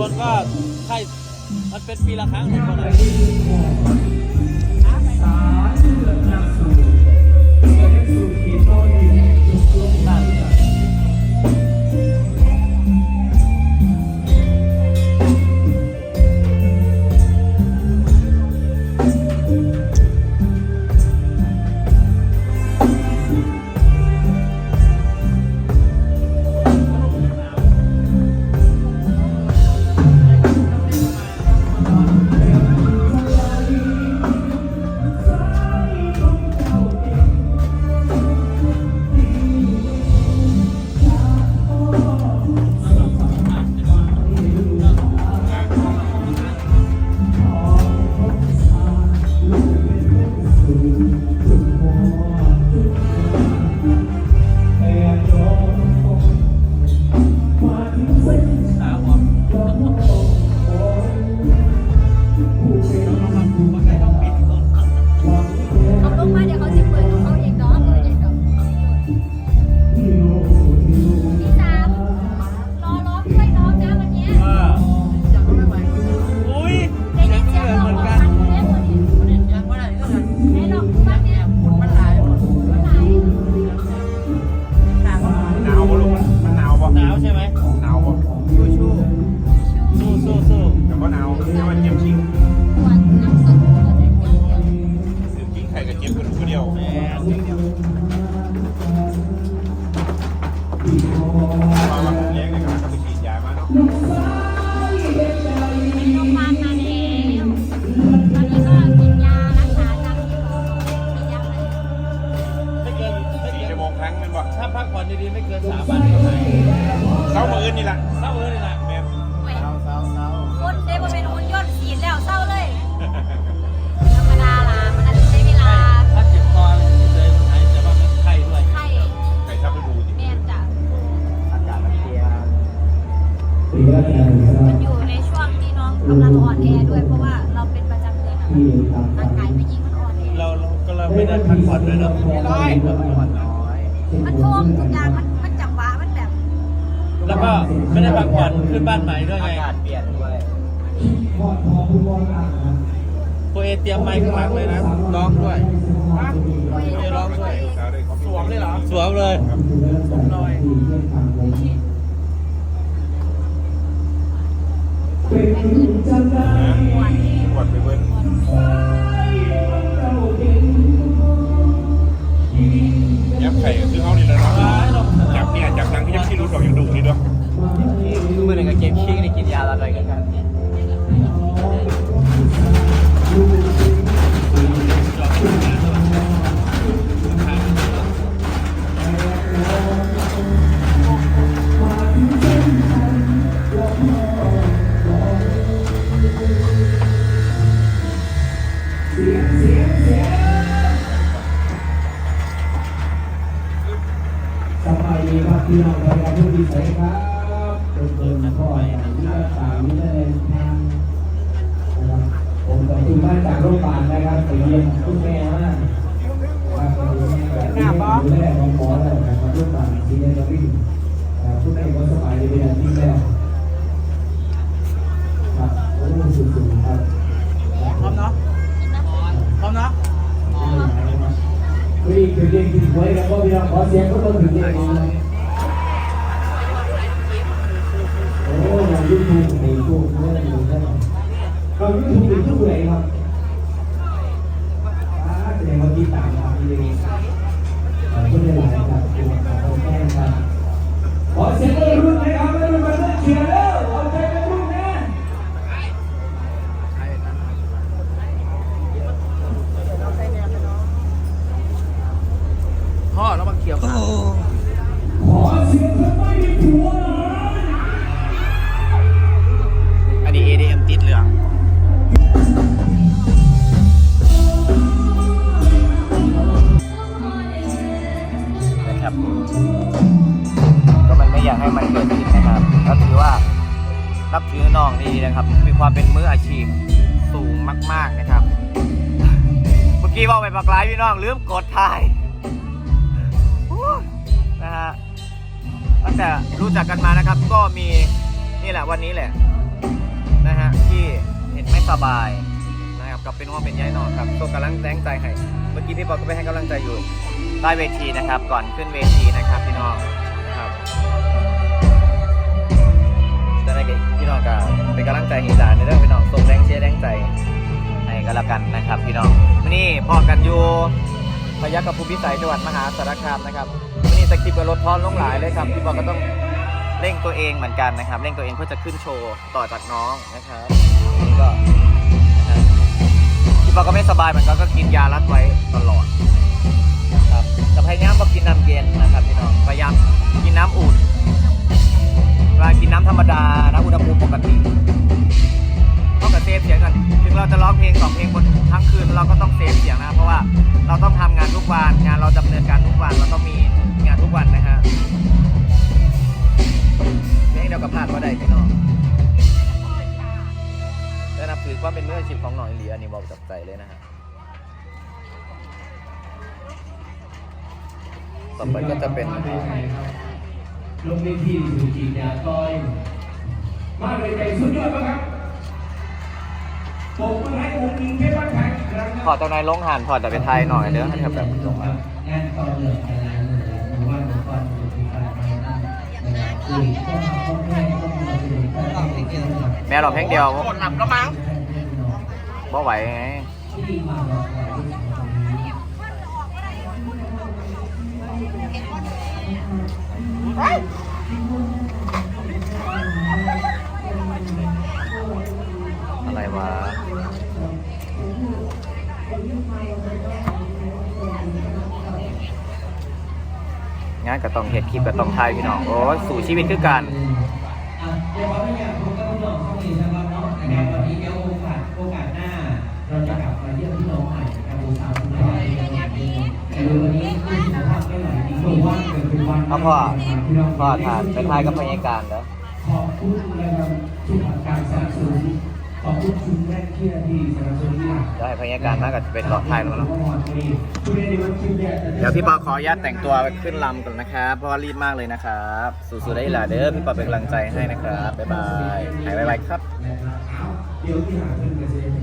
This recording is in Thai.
อคนก็ใครมันเป็นปีละครั้งทุกคนเลย แหมมาว่าผมเลี้ยงเลยครับก็ไปฉีดยามาเนาะโรงพยาบาลมาแล้วตอนนี้ก็กินยารักษาตามที่หมอบอกกินยาอะไรไม่เกินไม่สี่เกิชั่วโมงครั้งแมันบ่ถ้าพักผ่อนดีๆไม่เกินสามวันก็หายเช้ามืออนนี่แหละเศร้า อ่อนแอด้วยเพราะว่าเราเป็นประจำเดือนอะร่างกายผู้หญิงมันอ่อนแอเราเราก็เราไม่ได้พักผ่อนด้วยเนาะน้อยพักผ่อนน้อยมันท่วมทุกอย่างมันมันจังหวะมันแบบแล้วก็ไม่ได้พักผ่อนขึ้นบ้านใหม่ด้วยอาไงกาศเปลี่ยนด้วยโคเอเตรียมไมค์ข้างหลังเลยนะร้องด้วยไม่ร้องด้วยสาวเลยเขาสวมเลยเหรอสวมเลยสวมหน่อย กินยาละด้วยกันสบายดีครับพี่น้องเราผู้ดีใจครับ เป็นเดินพ่ออย่างที่รักษาวิทยาลัยทางนะครับผมขอบคุณมากจากโรงพยาบาลนะครับไปเยี่ยมคุณแม่มากครับหน้าบ้านดูแลของหมอแล้วนะครับโรงพยาบาลที่ได้รับวิ่งคุณแม่ก็สบายดีเป็นอย่างที่แล้วครับโอ้สุดๆครับพร้อมเนาะพร้อมเนาะวิ่งถึงเรียนถึงไว้แล้วก็พี่น้องขอเสียงก็ต้องถึงเรีย นับถือน้องดีนะครับ มีความเป็นมืออาชีพสูงมาก ๆนะครับ เมื่อกี้ว่าไปปากไลายพี่น้องลืมกดถ่ายนะฮะตั้งแต่รู้จักกันมานะครับ ก็มีนี่แหละวันนี้แหละนะฮะที่เห็นไม่สบายนะครับกับเป็นห่วงเป็นใยนอนครับส่งกำลังแรงใจให้เมื่อกี้พี่บอกก็ไปให้กำลังใจอยู่ใต้เวทีนะครับ ก่อนขึ้นเวทีนะครับพี่น้อง องกับเป็นกำลังใจให้หลานในเรื่องพี่น้องส่งแรงเชียร์แรงใจให้กันละกันนะครับ พี่น้องวันนี้พอกันอยู่พยัคฆ์กับภูมิพิสัยจังหวัดมหาสารคามนะครับวันนี้สกิปกับรถทอนลงหลายเลยครับพี่บอกก็ต้องเร่งตัวเองเหมือนกันนะครับ เร่งตัวเองเพื่อจะขึ้นโชว์ต่อจากน้องนะครับนี่ก็พี่ปอก็ไม่สบายเหมือนกันก็กินยารัดไว้ตลอดครับแต่พยายามก็กินน้ำเย็นนะครับพี่น้องพยายาม ว่าเป็นมืออาชีพของน่อยเหลีอันนี้บอกจับใจเลยนะฮะต่อไปก็จะเป็นลงในที่สุจิยาต้อย มาเลยใจสุดยอดมากครับผมมาให้องค์อิงเพชรบ้านแพงอีกครั้งนานายลงหันพอแต่เป็นไทยหน่อยเด้อให้ทำแบบลงมางานต่อเนื่องกันแล้วเลยหรือว่าหรือว่าหรือที่การไปนั่นนะครับคุยก็ทำก็แค่ก็มีประโยชน์ก็ได้เกี่ยแม่เราเพลงเดียวกดหลับแล้วมั้ง บ่ไหวไงอะไรวะงานก็ต้องเฮ็ดคลิปก็ต้องถ่ายพี่น้อง โอ้สู่ชีวิตคือกัน พ่อพี่น้องพ่อทานไปถ่ายกับพยาการเด้อขอบคุณนะครับทุกการสนับสนุนขอบคุณคุณแม่เชื่อที่สนับสนุนที่หลักได้พยาการมากกับเป็นรอถ่ายแล้วเนาะเดี๋ยวพี่ปอขออนุญาตแต่งตัวไปขึ้นลำก่อนนะครับเพราะว่ารีบมากเลยนะครับสู้ๆได้หลาเด้อพี่ปอเป็นกำลังใจให้นะครับบ๊ายบายหายไวๆครับเดี๋ยวที่หาเพื่อนกันจะ